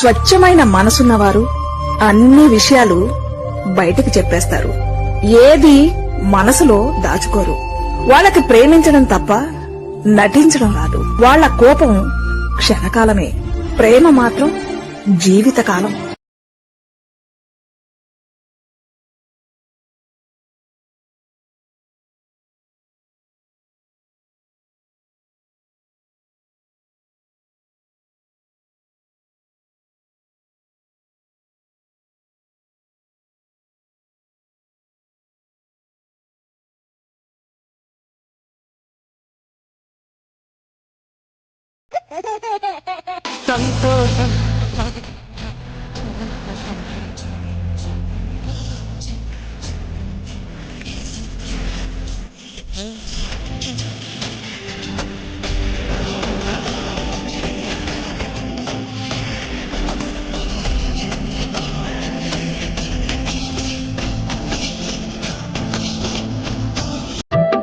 స్వచ్ఛమైన మనసున్నవారు అన్ని విషయాలు బయటికి చెప్పేస్తారు. ఏది మనసులో దాచుకోరు. వాళ్ళకి ప్రేమించడం తప్ప నటించడం రాదు. వాళ్ళ కోపం క్షణకాలమే. ప్రేమ మాత్రం జీవితకాలం. సంతోషం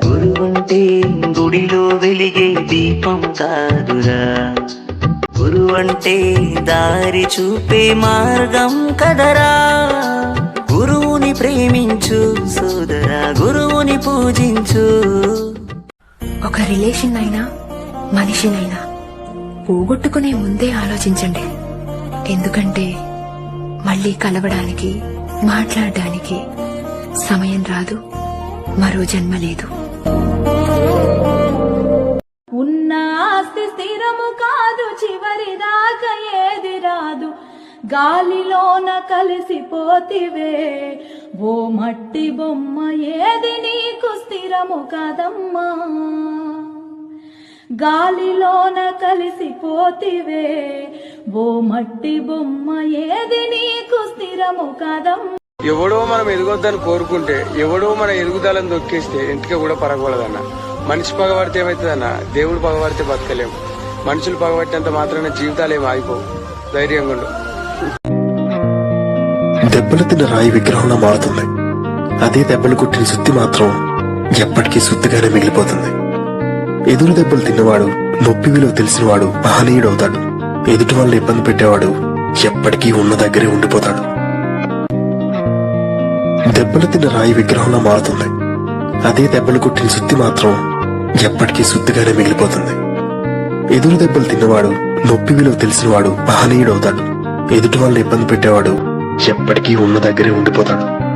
గురువంటే గుడిలో వెలిగే దీపం కాదురా. గురువంటే దారి చూపే మార్గం కదరా. గురువుని ప్రేమించు సోదరా గురువుని పూజించు. ఒక రిలేషన్ అయినా మనిషినైనా పోగొట్టుకునే ముందే ఆలోచించండి. ఎందుకంటే మళ్ళీ కలవడానికి మాట్లాడడానికి సమయం రాదు మరో జన్మ లేదు. చివరి ఏది రాదు. గాలిలోన కలిసిపోతివే. ఓ మట్టి బొమ్మ ఏది నీకు స్థిరము కాదమ్మా. గాలిలోన కలిసిపోతివే. ఓ మట్టి బొమ్మ ఏది నీకు స్థిరము కాదమ్మా. ఎవడో మనం ఎదగొద్దని కోరుకుంటే ఎవడో మన ఎదుగుదలని దొక్కేస్తే ఇంటికి కూడా పరగకూడదన్న మనిషి పగబడితే ఏమవుతుందన్న దేవుడు పగబడితే బతకలేము. మనుషులు పగబట్టినంత మాత్రాన జీవితాలు ఏమి ఆగిపోవు. ధైర్యంగా ఉండు. దెబ్బలు తిన్న రాయి విగ్రహంలా మారుతుంది. అదే దెబ్బలు కొట్టిన సుత్తి మాత్రం ఎప్పటికీ సుత్తిగానే మిగిలిపోతుంది. ఎదురు దెబ్బలు తిన్నవాడు నొప్పి విలువ తెలిసినవాడు మహనీయుడవుతాడు. ఎదుటి వాళ్ళని ఇబ్బంది పెట్టేవాడు ఎప్పటికీ ఉన్న దగ్గరే ఉండిపోతాడు. దెబ్బలు తిన్న రాయి విగ్రహంలా మారుతుంది. అదే దెబ్బలు కొట్టిన సుత్తి మాత్రం ఎప్పటికీ సుత్తిగానే మిగిలిపోతుంది. ఎదురు దెబ్బలు తిన్నవాడు నొప్పి విలువ తెలిసినవాడు మహనీయుడవుతాడు. ఎదుటి వాళ్ళని ఇబ్బంది పెట్టేవాడు ఎప్పటికీ ఉన్న దగ్గరే ఉండిపోతాడు.